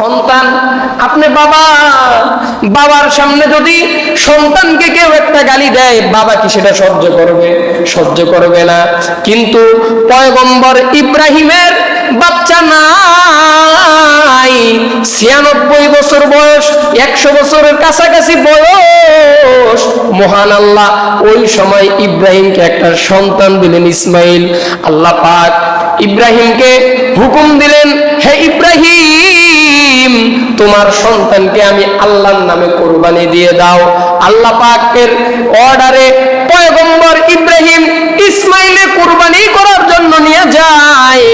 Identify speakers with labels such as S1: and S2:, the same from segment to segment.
S1: সন্তান। আপনি বাবা, বাবার সামনে যদি সন্তানকে কেউ একটা গালি দেয়, বাবা কি সেটা সহ্য করবে? সহ্য করবে না। কিন্তু পয়গম্বর ইব্রাহিমের বাচ্চা নাই। ছিয়ানব্বই বছর বয়স, একশো বছরের কাছাকাছি বয়স। মহান আল্লাহ, ওই সময় ইব্রাহিমকে একটা সন্তান দিলেন ইসমাইল। আল্লাহ পাক ইব্রাহিমকে হুকুম দিলেন, হে ইব্রাহিম তোমার সন্তানকে আমি আল্লাহর নামে কোরবানি দিয়ে দাও। আল্লাহ পাকের অর্ডারে পয়গম্বর ইব্রাহিম ইসমাইলে কোরবানি করার জন্য নিয়ে যায়।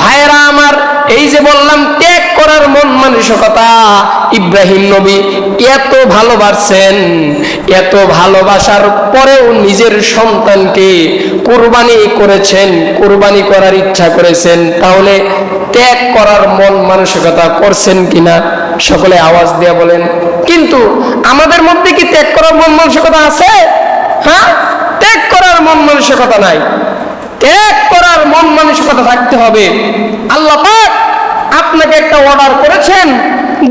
S1: ভাইরা আমার, এই যে বললাম, ত্যাগ করার মন মানসিকতা। ইব্রাহিম নবী এত ভালোবাসছেন, এত ভালোবাসার পরেও নিজের সন্তানকে কোরবানি করেছেন, কোরবানি করার ইচ্ছা করেছেন। তাহলে ত্যাগ করার মন মানসিকতা করছেন কিনা? সকলে আওয়াজ দিয়ে বলেন, কিন্তু আমাদের মধ্যে কি ত্যাগ করার মন মানসিকতা আছে? হ্যাঁ ত্যাগ করার মন মানসিকতা নাই। ত্যাগ করার মন মানসিকতা থাকতে হবে। আল্লাহ আপনাকে একটা অর্ডার করেছেন।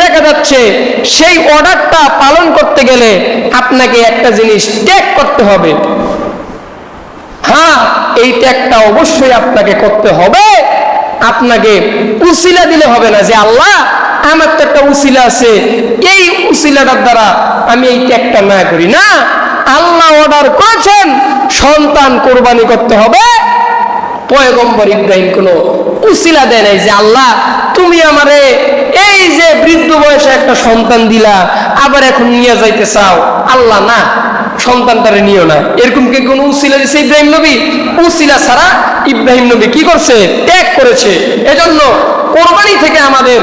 S1: দেখা যাচ্ছে সেই অর্ডারটা পালন করতে গেলে আপনাকে একটা জিনিস ত্যাগ করতে হবে। হ্যাঁ এই ত্যাগটা অবশ্যই আপনাকে করতে হবে। আপনাকে উসিলা দিলে হবে না যে, আল্লাহ আমার তো একটা উসিলা আছে। এই উসিলাটার দ্বারা আমি এই ত্যাগটা না করি। না, আল্লাহ অর্ডার করেছেন, সন্তান কোরবানি করতে হবে। পয়গম্বর ইব্রাহিম কোনো উসিলা দেয় নাই যে, আল্লাহ, তুমি আমারে এই যে বৃদ্ধ বয়সে একটা সন্তান দিলা, আবার এখন নিয়ে যাইতে চাও। আল্লাহ না, সন্তানটারে নিও না। এরকম কি কোন উসিলা দিছে ইব্রাহিম নবী? উসিলা ছাড়া ইব্রাহিম নবী কি করছে? ত্যাগ করেছে। এজন্য কোরবানি থেকে আমাদের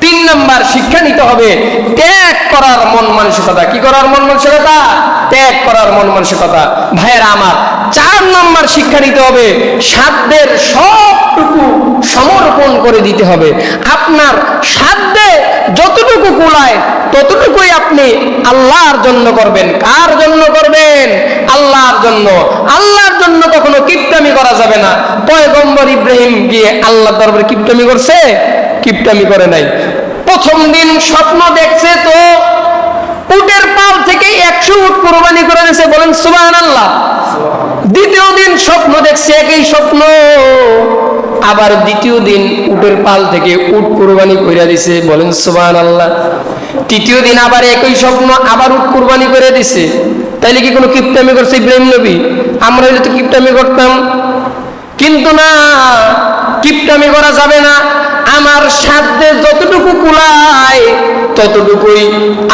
S1: তিন নাম্বার শিক্ষা নিতে হবে, ত্যাগ করার মন মানসিকতা। কি করার মন মানসিকতা? ত্যাগ করার মন মানসিকতা। ভাইয়েরা, আমার চার নাম্বার শিক্ষা নিতে হবে, সাধ্যের সবটুকু সমর্পণ করে দিতে হবে। আপনার সাধ্যে যতটুকু কুলায়, ততটুকুই আপনি আল্লাহর জন্য করবেন। কার জন্য করবেন? আল্লাহর জন্য। কখনো করা যাবে না। পয়গম্বর ইব্রাহিম গিয়ে আল্লাহ দরবারে কিপটামি করছে, কিপটামি করে নাই। প্রথম দিন স্বপ্ন দেখছে তো, উটের পাল থেকে একশো উট কোরবানি করে দিয়েছে বলেন সুবাহ আল্লাহ দ্বিতীয় দিন স্বপ্ন দেখছে, একই স্বপ্ন। আবার দ্বিতীয় দিন উটের পাল থেকে উট কোরবানি করে দিছে, বলেন সুবাহ আল্লাহ তৃতীয় দিন আবার একই স্বপ্ন, আবার উট কোরবানি করে দিছে। তাইলে কি কোনো কিপটামি করছে ইব্রাহিম নবী? আমরা হলে তো কিপটামি করতাম। কিন্তু না, কিপটামি করা যাবে না। আমার সাধ্যে যতটুকু কুলায়, ততটুকুই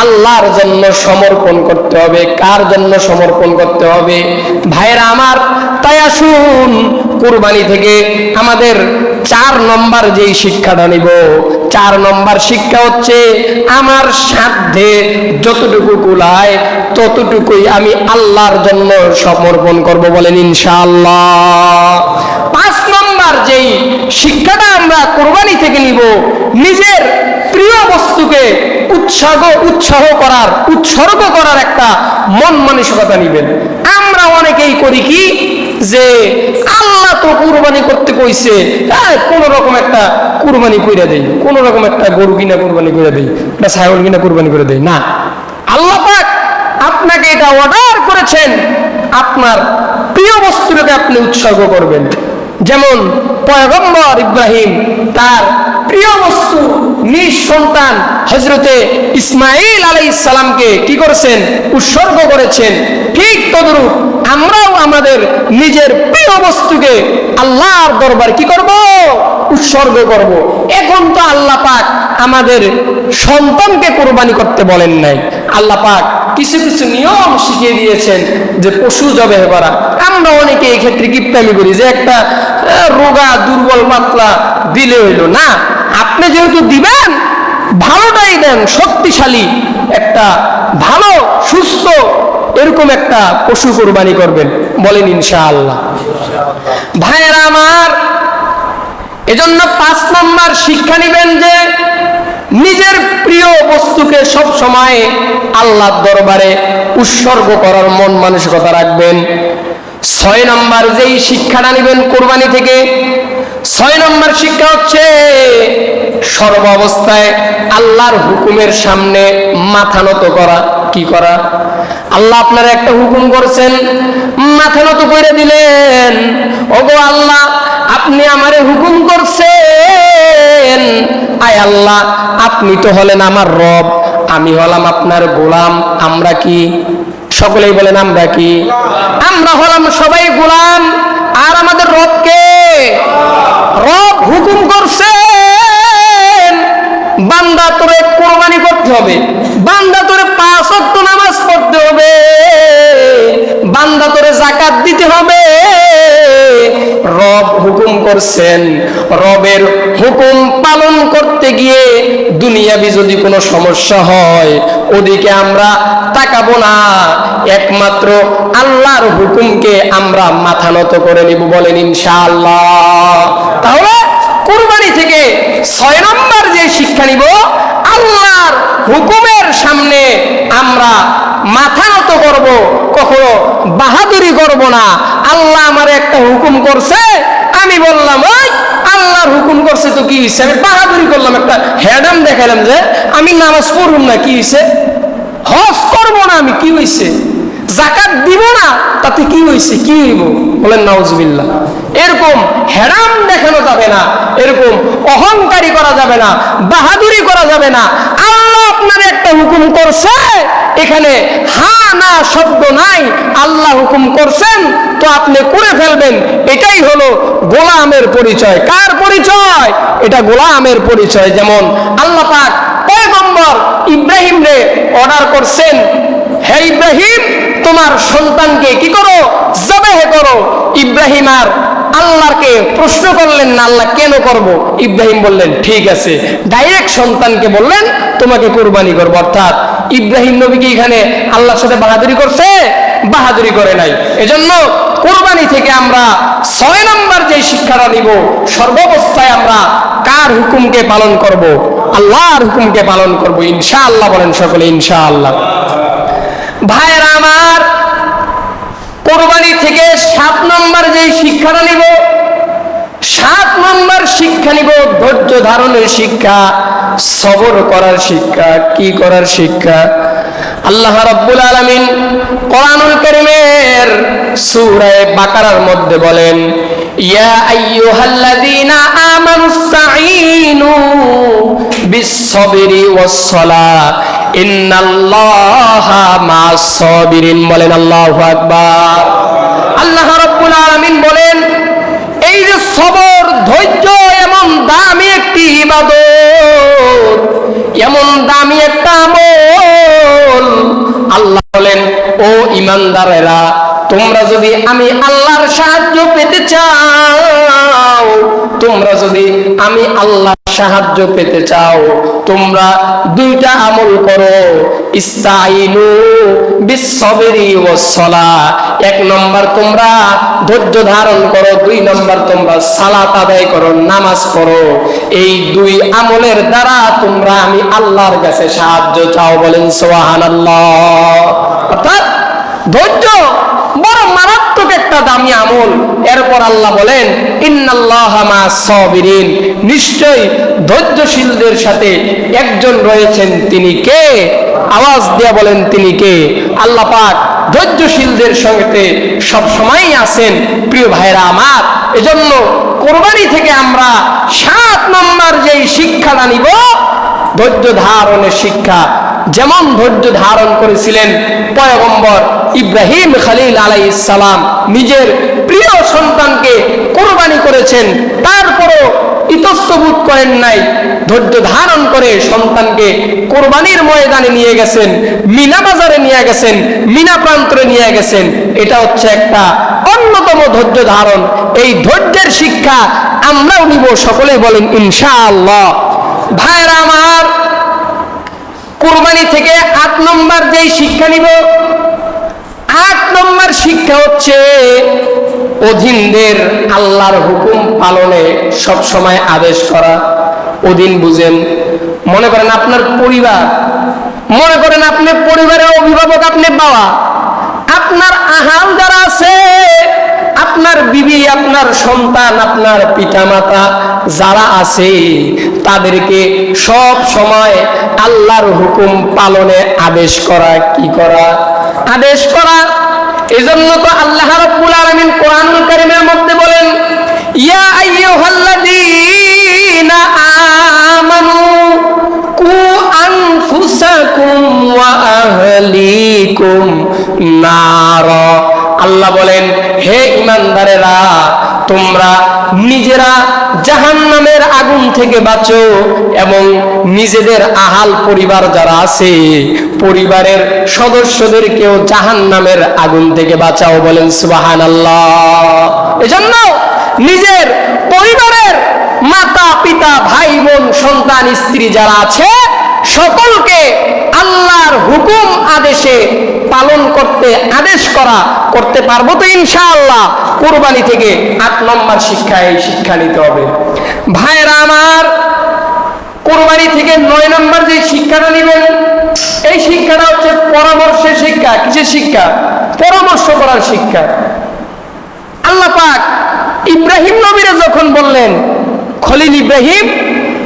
S1: আল্লাহর জন্য সমর্পণ করতে হবে। কার জন্য সমর্পণ করতে হবে? ভাইরা আমার, তাই আসুন, কুরবানি থেকে আমাদের চার নম্বর যেই শিক্ষাটা নিব। চার নম্বর শিক্ষা হচ্ছে, আমার সাধ্যে যতটুকু কুলায়, ততটুকুই আমি আল্লাহর জন্য সমর্পণ করব বলেন ইনশাআল্লাহ। পাঁচ নম্বর যেই শিক্ষাটা আমরা কোরবানি থেকে নিব, নিজের প্রিয় বস্তুকে উৎসাহ উৎসাহ করার, উৎসর্গ করার একটা মন মানসিকতা নিবেন। আমরা অনেকেই করি কি যে, আল্লাহ তো কুরবানি করতে কইছে হ্যাঁ কোন রকম একটা কুরবানি কইরা দেই, কোন রকম একটা গরু কিনা কুরবানি করে দেই একটা ছাগল কিনা কুরবানি করে দেই, না। আল্লাহ পাক আপনাকে এটা অর্ডার করেছেন, আপনার প্রিয় বস্তুটাকে আপনি উৎসর্গ করবেন। যেমন পয়গম্বর ইব্রাহিম, তার প্রিয় বস্তু, নিজ সন্তান হজরতে ইসমাইল আলাই ইসালামকে কি করেছেন? উৎসর্গ করেছেন। ঠিক তদরূপ আমরাও আমাদের নিজের প্রিয় বস্তুকে আল্লাহর দরবার কি করব? উৎসর্গ করব। এখন তো আল্লাহ পাক আমাদের সন্তানকে কোরবানি করতে বলেন নাই। আল্লাহ পাক কিছু কিছু নিয়ম শিখিয়ে দিয়েছেন যে পশু জবে করা। আমরা অনেকে এই ক্ষেত্রে কিপটামি করি যে একটা রোগা, দুর্বল পাতলা দিলে হইল না। আপনি যেহেতু দিবেন ভালোটাই দেন, শক্তিশালী, একটা ভালো, সুস্থ, এরকম একটা পশু কোরবানি করবেন, বলেন ইনশাআল্লাহ। ভাইয়েরা আমার, এজন্য পাঁচ নম্বর শিক্ষা নিবেন যে, নিজের প্রিয় বস্তুকে সব সময় আল্লাহর দরবারে উৎসর্গ করার মন মানসিকতা রাখবেন। ছয় নম্বর যেই শিক্ষাটা নিবেন কোরবানি থেকে ছয় নম্বর শিক্ষা হচ্ছে, সর্ব অবস্থায় আল্লাহর হুকুমের সামনে মাথা নত করা। কি করা? আল্লাহ আপনার একটা হুকুম করছেন, মাথা নত করে দিলেন। ওগো আল্লাহ, আপনি আমারে হুকুম করছেন। আয় আল্লাহ, আপনি তো হলেন আমার রব, আমি হলাম আপনার গোলাম, আমরা কি? সকলেই বলেন, আমরা কি? আমরা হলাম সবাই গোলাম, আর আমাদের রবকে রব হুকুম করছেন, বান্দা তোরে কোরবানি করতে হবে, বান্দা তোরে পাঁচ ওয়াক্ত নামাজ পড়তে হবে, বান্দা তোরে জাকাত দিতে হবে। রব হুকুম করছেন, রবের হুকুম পালন করতে গিয়ে দুনিয়াবি যদি কোনো সমস্যা হয়, ওদিকে আমরা তাকাবো না, একমাত্র আল্লাহর হুকুমকে আমরা মাথা নত করে নিব বলেন ইনশাআল্লাহ। ছয় নম্বর যে শিক্ষা নিব, আল্লাহর হুকুমের সামনে আমরা মাথা নত করব, কখনো বাহাদুরি করব না। আল্লাহ আমার একটা হুকুম করছে, আমি বললাম, ওই আল্লাহর হুকুম করছে তো কি হয়েছে আমি বাহাদুরি করলাম, একটা হ্যাডাম দেখালাম যে, আমি নামাজ পড়ুম না, কি হয়েছে হজ করব না আমি, কি হয়েছে জাকাত দিব না, তাতে কি হয়েছে কি হইব? বলেন, নাউজবিল্লাহ। এরকম হেরাম দেখানো যাবে না, এরকম অহংকারী করা যাবে না, বাহাদুরি করা যাবে না। আল্লাহ আপনার একটা হুকুম করছে, এখানে হা, না শব্দ নাই, আল্লাহ হুকুম করছেন, তো আপনি করে ফেলবেন। এটাই হলো গোলামের পরিচয়। কার পরিচয়? এটা গোলামের পরিচয়। যেমন আল্লাহ পাক পয়গম্বর ইব্রাহিম রে অর্ডার করছেন, হে ইব্রাহিম, তোমার সন্তানকে কি করো? জবেহে করো। ইব্রাহিম আর আল্লাহকে প্রশ্ন করলেন, না, আল্লাহ কেন করব? ইব্রাহিম বললেন, ঠিক আছে। ডাইরেক্ট সন্তানকে বললেন, তোমাকে কোরবানি করব। অর্থাৎ ইব্রাহিম নবী কি এখানে আল্লাহর সাথে বাহাদুরি করছে? বাহাদুরি করে নাই। এজন্য কোরবানি থেকে আমরা ছয় নম্বর যে শিক্ষাটা নিব, সর্বাবস্থায় আমরা কার হুকুমকে পালন করব? আল্লাহর হুকুমকে পালন করব। ইনশাআল্লাহ বলেন সকলে, ইনশাআল্লাহ। ভাইয়েরা আমার থেকে সাত নম্বর যে শিক্ষাটা নিব, সাত নম্বর শিক্ষা নিব, ধৈর্য ধারণের শিক্ষা, সবর করার শিক্ষা, কি করার শিক্ষা? আল্লাহ রাব্বুল আলামিন কোরআনুল কারীমের সূরা বাকারার মধ্যে বলেন, ইয়া আইয়ুহাল্লাযীনা আমানুস্তাঈনু বিস-সাবরি ওয়াস-সালাহ ইন্নাল্লাহা মা'আস-সাবিরিন, বলেন আল্লাহু আকবার। আল্লাহ রাব্বুল আলামিন বলেন, এই যে সবর, ধৈর্য এমন দামি একটি ইবাদত, এমন দামি একটা আমল। আল্লাহ বলেন, ও ইমানদারেরা, তোমরা যদি আমি আল্লাহর সাহায্য পেতে চাও, তোমরা যদি আমি আল্লাহ সাহায্য পেতে চাও, তোমরা দুইটা আমল করো। ইস্তাইনু ও সলা। এক নম্বর তোমরা ধৈর্য ধারণ করো, দুই নম্বর তোমরা সালাত আদায় করো, নামাজ পড়ো। এই দুই আমলের দ্বারা তোমরা আমি আল্লাহর কাছে সাহায্য চাও বলেন সুবহানাল্লাহ। অর্থাৎ ধৈর্য বড় মারাত্মক একটা দামি আমল। এরপর আল্লাহ বলেন, ইন্নাল্লাহ মা নিশ্চয় ধৈর্যশীলদের সাথে একজন রয়েছেন তিনি কে? আওয়াজ দিয়ে বলেন, তিনি কে? আল্লাহ পাক ধৈর্যশীলদের সঙ্গে সব সময়ই আছেন। প্রিয় ভাইরা আমার, এজন্য কোরবানি থেকে আমরা সাত নম্বর যেই শিক্ষাটা নিব, ধৈর্য ধারণের শিক্ষা। যেমন ধৈর্য ধারণ করেছিলেন পয়গম্বর ইব্রাহিম খালিল আলাই সালাম। নিজের প্রিয় সন্তানকে কোরবানি করেছেন, তারপরও ইতস্তবোধ করেন নাই। ধৈর্য ধারণ করে সন্তানকে কোরবানির ময়দানে নিয়ে গেছেন, মিনা বাজারে নিয়ে গেছেন, মিনা প্রান্তরে নিয়ে গেছেন। এটা হচ্ছে একটা অন্যতম ধৈর্য ধারণ। এই ধৈর্যের শিক্ষা আমরাও নিব, সকলে বলেন ইনশাআল্লাহ। ভাইরা আমার কোরবানি থেকে আট নম্বর যেই শিক্ষা নিব, আট নম্বর শিক্ষা হচ্ছে অধীনদের আল্লাহর হুকুম পালনে সব সময় আদেশ করা। অধীন বুঝেন, মনে করেন আপনার পরিবার, মনে করেন আপনি পরিবারের অভিভাবক আপনি বাবা, আপনার আহাল যারা আছে আপনার বিবি, আপনার সন্তান, আপনার পিতামাতা যারা আছে, তাদেরকে সব সময় আল্লাহর হুকুম পালনে আদেশ করা, কি করা? আদেশ করা। এজন্য তো আল্লাহ রাব্বুল আলামিন কোরআনুল কারীমের মধ্যে বলেন, ইয়া আইয়ুহাল্লাযীনা আমানু কু আনফুসাকুম ওয়া আহলিকুম নার। আল্লাহ বলেন, হে ইমানদারেরা, তোমরা নিজেরা জাহান্নামের আগুন থেকে বাঁচো এবং নিজেদের আহাল পরিবার যারা আছে, পরিবারের সদস্যদেরকেও জাহান্নামের আগুন থেকে বাঁচাও। বলেন সুবাহান আল্লাহ এজন্য নিজের পরিবারের মাতা পিতা ভাই বোন সন্তান, স্ত্রী যারা আছে, সকলকে আল্লাহর হুকুম আদেশে পালন করতে, আদেশ করা করতে পারব তো ইনশাআল্লাহ। কোরবানি থেকে আট নম্বর শিক্ষা এই শিক্ষা নিতে হবে। ভাইরা আমার, কোরবানি থেকে নয় নম্বর যে শিক্ষাটা নেবেন, এই শিক্ষাটা হচ্ছে পরামর্শের শিক্ষা। কিসের শিক্ষা? পরামর্শ করার শিক্ষা। আল্লাহ পাক ইব্রাহিম নবীরা যখন বললেন, খলিল ইব্রাহিম,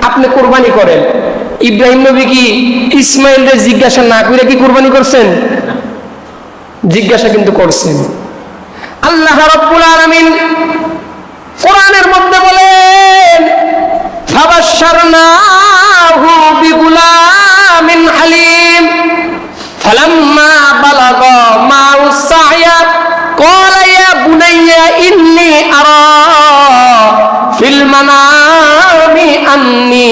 S1: আপনি কোরবানি করেন। ইব্রাহিম নবী কি ইসমাইলরে জিজ্ঞাসা না করে কি কোরবানি করছেন জিজ্ঞাসা কিন্তু করছেন আল্লাহ রাব্বুল আলামিন কোরআনের মধ্যে বলেন ফাবাশশারনাহু বিগুলামিন হালিম فلما بلغ معه السعي قال يا بني إني أرى في المنام أني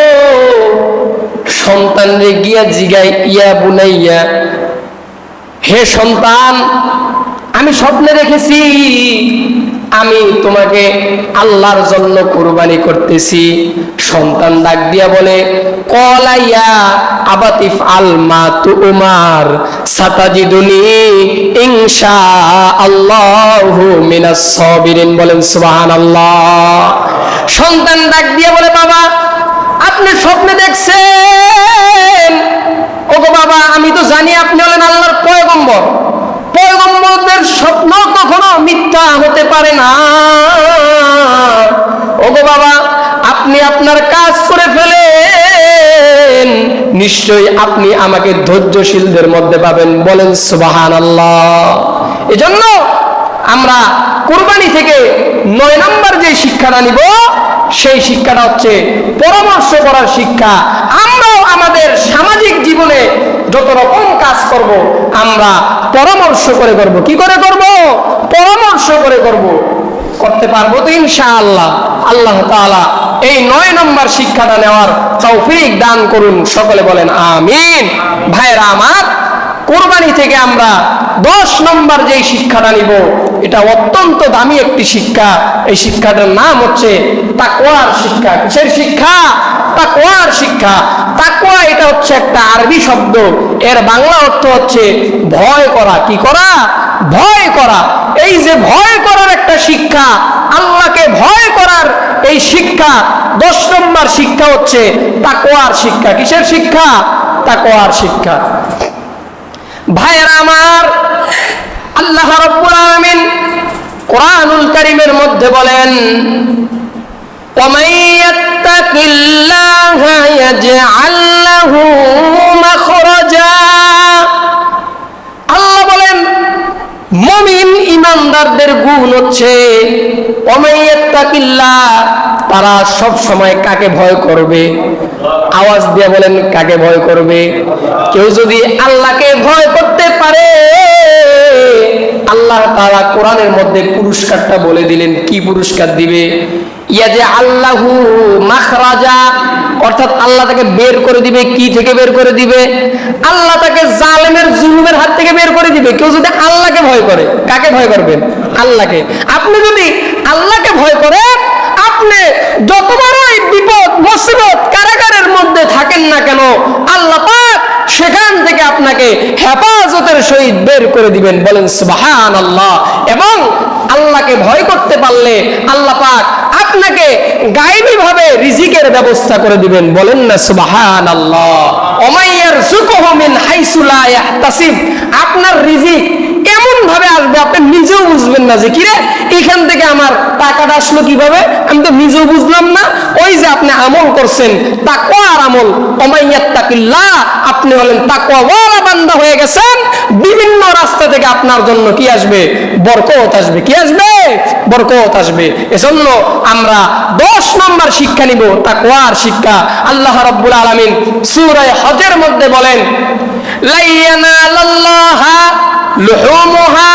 S1: সন্তান রে গিয়া জিগাই ইয়া বুনাইয়া হে সন্তান, আমি স্বপ্নে দেখেছি, আমি তোমাকে আল্লাহর জন্য কোরবানি করতেছি। সন্তান ডাক দিয়া বলে, কলাইয়া আবাতিফ আল মা তু উমার, সাতাজিদুনি ইনশা আল্লাহু মিনাস সাবিরিন। বলেন, সুবহানাল্লাহ। সন্তান ডাক দিয়া বলে, বাবা আপনি স্বপ্নে দেখছেন? ওগো বাবা, আমি তো জানি আপনি হলেন আল্লাহর পয়গম্বর। পয়গম্বরদের স্বপ্ন কখনো মিথ্যা হতে পারে না। ওগো বাবা, আপনি আপনার কাজ করে ফেলেন। নিশ্চয়ই আপনি আমাকে ধৈর্যশীলদের মধ্যে পাবেন। বলেন সুবাহান আল্লাহ এজন্য আমরা কুরবানি থেকে নয় নম্বর যে শিক্ষাটা নিব সেই শিক্ষাটা হচ্ছে পরামর্শ করার শিক্ষা। আমরাও আমাদের সামাজিক জীবনে যত রকম কাজ করব, আমরা পরামর্শ করে করব। কি করে করব? পরামর্শ করে করব। করতে পারব তো ইনশাআল্লাহ। আল্লাহ তাআলা এই নয় নম্বর শিক্ষাটা নেওয়ার তৌফিক দান করুন। সকলে বলেন, আমিন। ভাইরা আমার, কোরবানি থেকে আমরা দশ নম্বর যে শিক্ষাটা নিব, এটা অত্যন্ত দামি একটি শিক্ষা। এই শিক্ষাটার নাম হচ্ছে তাকওয়ার শিক্ষা। কিসের শিক্ষা? তাকওয়ার শিক্ষা। তাকওয়া এটা হচ্ছে একটা আরবি শব্দ। এর বাংলা অর্থ হচ্ছে ভয় করা। কি করা? ভয় করা। এই যে ভয় করার একটা শিক্ষা, আল্লাহকে ভয় করার এই শিক্ষা, দশ নম্বর শিক্ষা হচ্ছে তাকওয়ার শিক্ষা। কিসের শিক্ষা? তাকওয়ার শিক্ষা। ভাইয়েরা আমার আল্লাহ রব্বুল আলামিন কোরআনুল কারীমের মধ্যে বলেন ومن يتق الله يجعل له مخرجا আল্লাহ বলেন মমিন ইমানদারদের গুণ হচ্ছে অমাইয়াত্তাকিল্লাহ তারা সব সময় কাকে ভয় করবে আওয়াজ দিয়ে বলেন, কাকে ভয় করবে? কেউ যদি আল্লাহকে ভয় করতে পারে, আল্লাহ তারা কোরআনের মধ্যে পুরস্কারটা বলে দিলেন। কি পুরস্কার দিবে? ইয়া যে আল্লাহু মাখরাজা, অর্থাৎ আল্লাহ তাকে বের করে দিবে। কি থেকে বের করে দিবে? আল্লাহ তাকে জালেমের জুলুমের হাত থেকে বের করে দিবে। কেউ যদি আল্লাহকে ভয় করে, কাকে ভয় করবেন? আল্লাহকে। আপনি যদি আল্লাহকে ভয় করেন আপনি যত বড়ই বিপদ, মুসিবত কারাগারের মধ্যে থাকেন না কেন, আল্লাহ পাক সেখান থেকে আপনাকে হেফাজতের সহিত বের করে দিবেন। বলেন সুবাহান আল্লাহ এবং আল্লাহকে ভয় করতে পারলে আল্লাহ পাক আপনাকে গায়েবী ভাবে রিজিকের ব্যবস্থা করে দিবেন। বলেন না সুবাহান আল্লাহ ওমাইয়ার সুকহমিন হাইসুলা আপনার রিজিক এমন ভাবে আসবে, আপনি নিজেও বুঝবেন না যে, কিরে, এখান থেকে আমার টাকাটা আসলো কীভাবে? আমি তো নিজেও বুঝলাম না। ওই যে আপনি আমল করছেন, তাকওয়ার আমল ওমাইয়াত্তাকিল্লাহ আপনি হলেন তাকওয়াওয়ালা বান্দা হয়ে গেছেন। বিভিন্ন রাস্তা থেকে আপনার জন্য কি আসবে? বরকত আসবে। কি আসবে? বরকত আসবে। এজন্য আমরা দশ নম্বর শিক্ষা নিব, তাকওয়ার শিক্ষা। আল্লাহ রাব্বুল আলামিন সূরা হজের মধ্যে বলেন, লাইয়ানালাল্লাহা لحومها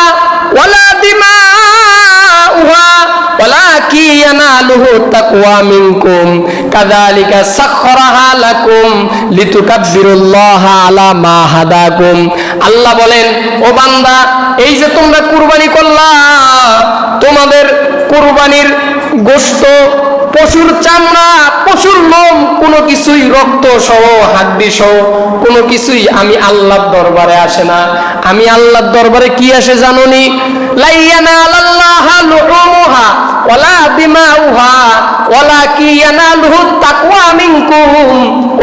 S1: ولا دماؤها ولكن يناله التقوى منكم كذلك سخرها لكم لتكبروا الله على ما هداكم আল্লাহ বলেন ও বান্দা এই যে তোমরা কুরবানি করলা তোমাদের কুরবানির গোশত পশুর চামড়া, পশুর লোম, কোনো কিছুই রক্ত সহ, হাড্ডি সহ, কোনো কিছুই আমি আল্লাহর দরবারে আসে না। আমি আল্লাহর দরবারে কি আসে জানো নি লাইয়ানা আল্লাহ লুহুমুহা ওয়ালা দিমাউহা, ওয়ালা কি ইয়ানালুহু তাকওয়া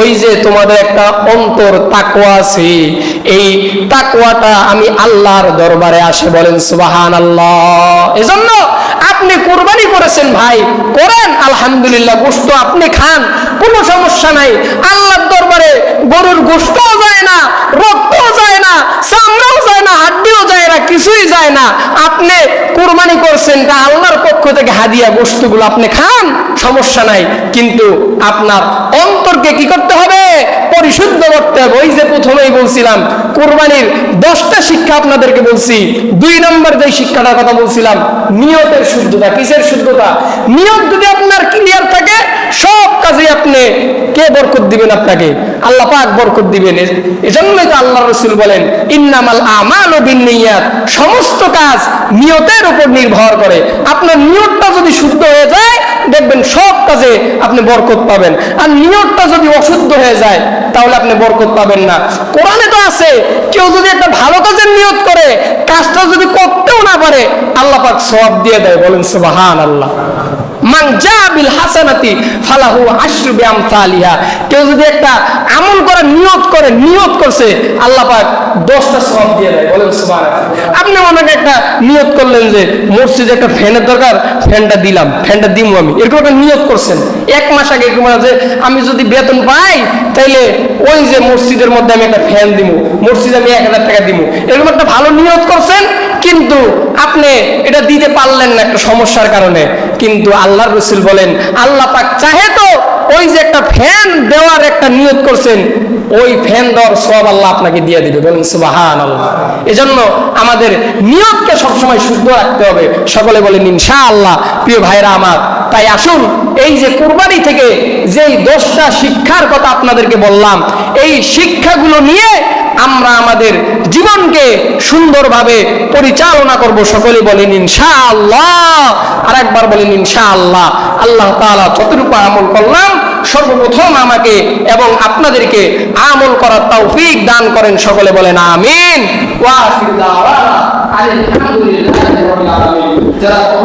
S1: ওই যে তোমাদের একটা অন্তর তাকওয়া আছে, এই তাকওয়াটা আমি আল্লাহর দরবারে আসে বলেন সুবহানাল্লাহ। এজন্য আপনি কুরবানি করেছেন ভাই, করেন, আলহামদুলিল্লাহ গোস্ত আপনি খান, কোনো সমস্যা নাই। আল্লাহর দরবারে গরুর গোস্তও যায় না, রক্তও যায় না, চামড়াও যায় না, হাড্ডিও যায় না, কিছুই যায় না। আপনি কুরবানি করছেন তা আল্লাহর পক্ষ থেকে হাদিয়া বস্তুগুলো আপনি খান, সমস্যা নাই। কিন্তু আপনার অন্তরকে কি করতে হবে? পরিশুদ্ধ করতে হবে। ওই যে প্রথমেই বলছিলাম, কোরবানির দশটা শিক্ষা আপনাদেরকে বলছি। দুই নম্বর যে শিক্ষাটার কথা বলছিলাম, নিয়তের শুদ্ধতা। কিসের শুদ্ধতা? নিয়ত যদি আপনার ক্লিয়ার থাকে আপনি কে বরকত দিবেন আপনাকে? আল্লাহ পাক বরকত দিবেন। এজন্যই তো আল্লাহ রসুল বলেন, ইন্নামাল আমাল ও বিনিয়াত সমস্ত কাজ নিয়তের উপর নির্ভর করে। আপনার নিয়তটা যদি শুদ্ধ হয়ে যায়, দেখবেন সব কাজে আপনি বরকত পাবেন। আর নিয়তটা যদি অশুদ্ধ হয়ে যায়, তাহলে আপনি বরকত পাবেন না। কোরআনে তো আছে, কেউ যদি একটা ভালো কাজের নিয়ত করে, কাজটা যদি করতেও না পারে, আল্লাহ পাক সব দিয়ে দেয়। বলেন সুবাহান আল্লাহ মান জা বিল হাসানাতি ফালাহু আশরু বিআমসালিহা। কেউ যদি একটা আমল করে নিয়ত করে নিয়ত করছে, আল্লাহ পাক 10টা সওয়াব দিয়ে দেয়। বলেন সুবহানাল্লাহ। আপনি মনে একটা নিয়ত করলেন যে মসজিদে একটা ফ্যানের দরকার, ফ্যানটা দিলাম, ফ্যানটা দিমু আমি। এরকম একটা নিয়ত করছেন। এক মাস আগে এরকম যে আমি যদি বেতন পাই, তাইলে ওই যে মসজিদের মধ্যে আমি একটা ফ্যান দিমু, মসজিদে আমি এক হাজার টাকা দিমু। এরকম একটা ভালো নিয়ত করছেন কিন্তু আপনি এটা দিতে পারলেন না একটা সমস্যার কারণে। কিন্তু আল্লাহর রসুল বলেন, আল্লাহ পাক চাহে তো ওই যে একটা ফ্যান দেওয়ার একটা নিয়ত করছেন, ওই ফ্যান দেওয়ার সব আল্লাহ আপনাকে দিয়ে দিবে। বলেন সুবাহান আল্লাহ এজন্য আমাদের নিয়তকে সবসময় শুদ্ধ রাখতে হবে। সকলে বলেন ইনশা আল্লাহ প্রিয় ভাইরা আমার। তাই আসুন, এই যে কুরবানি থেকে যেই দশটা শিক্ষার কথা আপনাদেরকে বললাম, এই শিক্ষাগুলো নিয়ে আমরা আমাদের জীবনকে সুন্দরভাবে পরিচালনা করব। সকলে বলেন, ইনশাআল্লাহ। আর একবার বলেন, ইনশাআল্লাহ। আল্লাহ তাআলা যতটুকু আমল করলাম, সর্বপ্রথম আমাকে এবং আপনাদেরকে আমল করার তৌফিক দান করেন। সকলে বলেন, আমিন। আলহামদুলিল্লাহি যারা